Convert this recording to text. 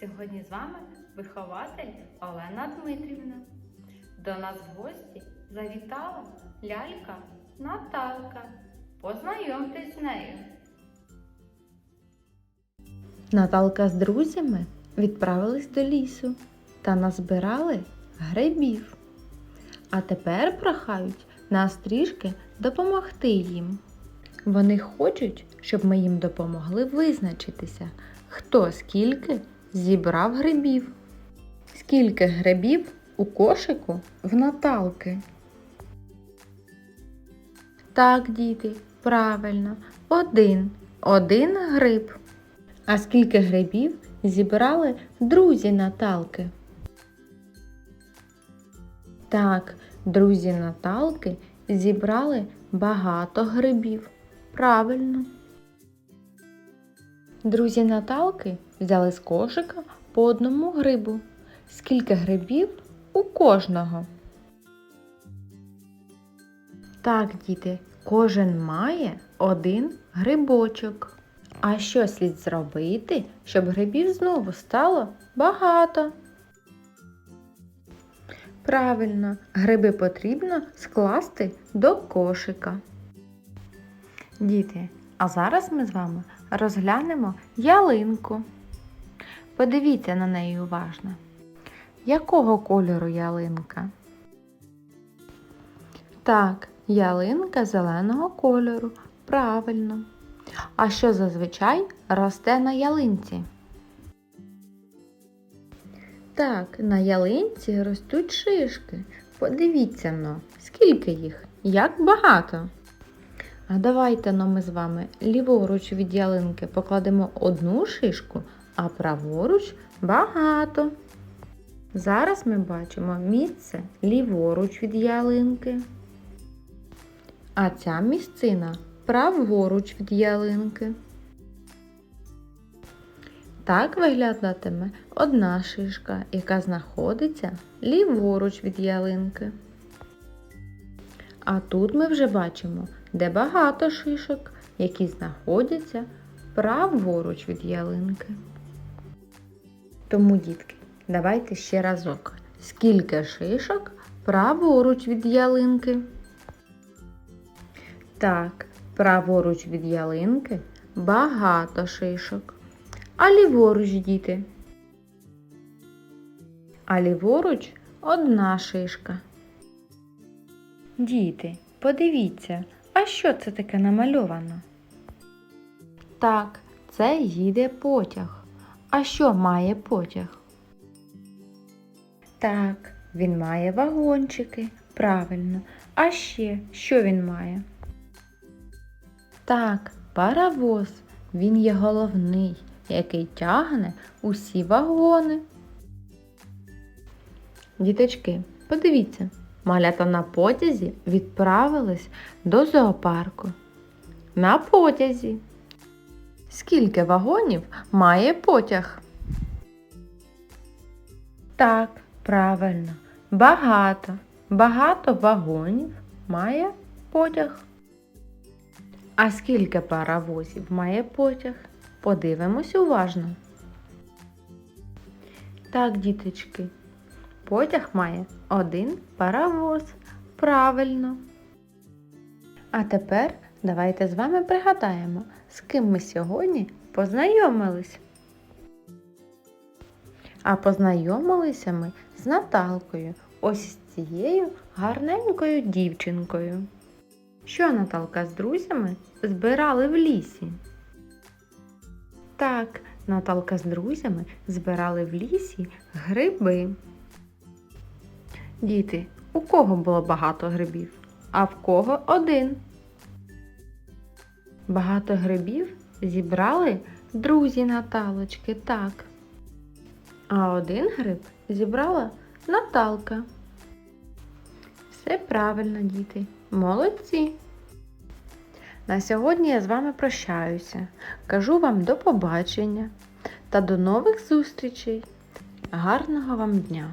сьогодні з вами вихователь Олена Дмитрівна. До нас в гості завітала лялька Наталка. Познайомтесь з нею. Наталка з друзями відправились до лісу та назбирали грибів. А тепер прохають нас трішки допомогти їм. Вони хочуть, щоб ми їм допомогли визначитися, хто скільки зібрав грибів. Скільки грибів у кошику в Наталки? Так, діти, правильно, один. Один гриб. А скільки грибів зібрали друзі Наталки? Так, друзі Наталки зібрали багато грибів. Правильно. Друзі Наталки взяли з кошика по одному грибу. Скільки грибів у кожного? Так, діти, кожен має один грибочок. А що слід зробити, щоб грибів знову стало багато? Правильно, гриби потрібно скласти до кошика. Діти, а зараз ми з вами розглянемо ялинку. Подивіться на неї уважно. Якого кольору ялинка? Так, ялинка зеленого кольору. Правильно. А що зазвичай росте на ялинці? Так, на ялинці ростуть шишки. Подивіться но, скільки їх, як багато. Давайте но ми з вами ліворуч від ялинки покладемо одну шишку, а праворуч багато. Зараз ми бачимо місце ліворуч від ялинки. А ця місцина праворуч від ялинки. Так виглядатиме одна шишка, яка знаходиться ліворуч від ялинки. А тут ми вже бачимо, де багато шишок, які знаходяться праворуч від ялинки. Тому, дітки, давайте ще разок. Скільки шишок праворуч від ялинки? Так, праворуч від ялинки багато шишок. А ліворуч, діти? А ліворуч одна шишка. Діти, подивіться, а що це таке намальовано? Так, це їде потяг. А що має потяг? Так, він має вагончики. Правильно. А ще що він має? Так, паровоз. Він є головний, який тягне усі вагони. Діточки, подивіться, малята на потязі відправились до зоопарку. На потязі. Скільки вагонів має потяг? Так, правильно, багато. Багато вагонів має потяг. А скільки паровозів має потяг? Подивимось уважно. Так, діточки, потяг має один паровоз. Правильно. А тепер давайте з вами пригадаємо, з ким ми сьогодні познайомились. А познайомилися ми з Наталкою, ось з цією гарненькою дівчинкою. Що Наталка з друзями збирали в лісі? Так, Наталка з друзями збирали в лісі гриби. Діти, у кого було багато грибів, а в кого один? Багато грибів зібрали друзі Наталочки, так. А один гриб зібрала Наталка. Все правильно, діти. Молодці. На сьогодні я з вами прощаюся. Кажу вам до побачення та до нових зустрічей. Гарного вам дня!